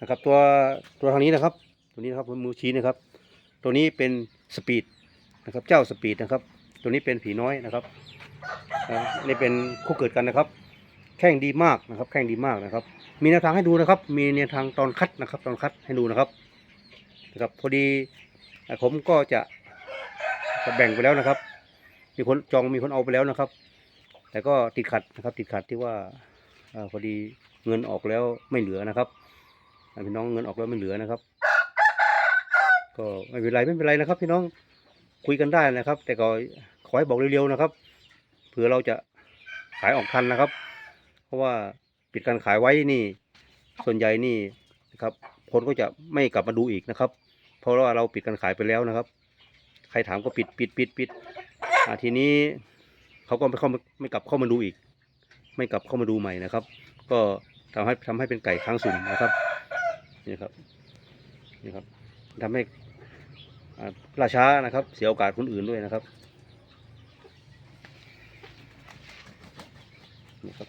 นะครับตัวตัวทางนี้นะครับ ตัวนี้นะครับมือชี้นะครับ ตัวนี้เป็นสปีดนะครับ เจ้าสปีดนะครับ ตัวนี้เป็นผีน้อยนะครับนี่เป็นคู่เกิดกันนะครับ แข่งดีมากนะครับ แข่งดีมากนะครับ มีแนวทางให้ดูนะครับ มีแนวทางตอนคัดนะครับ ตอนคัดให้ดูนะครับนะครับพอดีผมก็จะจะแบ่งไปแล้วนะครับ มีคนจองมีคนเอาไปแล้วนะครับ แต่ก็ติดขัดนะครับ ติดขัดที่ว่าอพอดีเงินออกแล้วไม่เหลือนะครับ พี่น้องเงินออกแล้วไม่เหลือนะครับ ก็ไม่เป็นไรไม่เป็นไรนะครับ พี่น้องคุยกันได้นะครับ แต่ก็ขอให้บอกเร็วๆนะครับเผื่อเราจะขายออกทันนะครับ เพราะว่าปิดการขายไว้นี่ ส่วนใหญ่นี่นะครับ คนก็จะไม่กลับมาดูอีกนะครับ เพราะว่าเราปิดการขายไปแล้วนะครับ ใครถามก็ปิดปิดปิดปิดทีนี้เขาก็ไม่เข้าไม่กลับเข้ามาดูอีก ไม่กลับเข้ามาดูใหม่นะครับ ก็ทำให้ทำให้เป็นไก่ค้างสุ่มนะครับ นี่ครับนี่ครับทำให้ล่าช้านะครับ เสียโอกาสคนอื่นด้วยนะครับนี่ครับ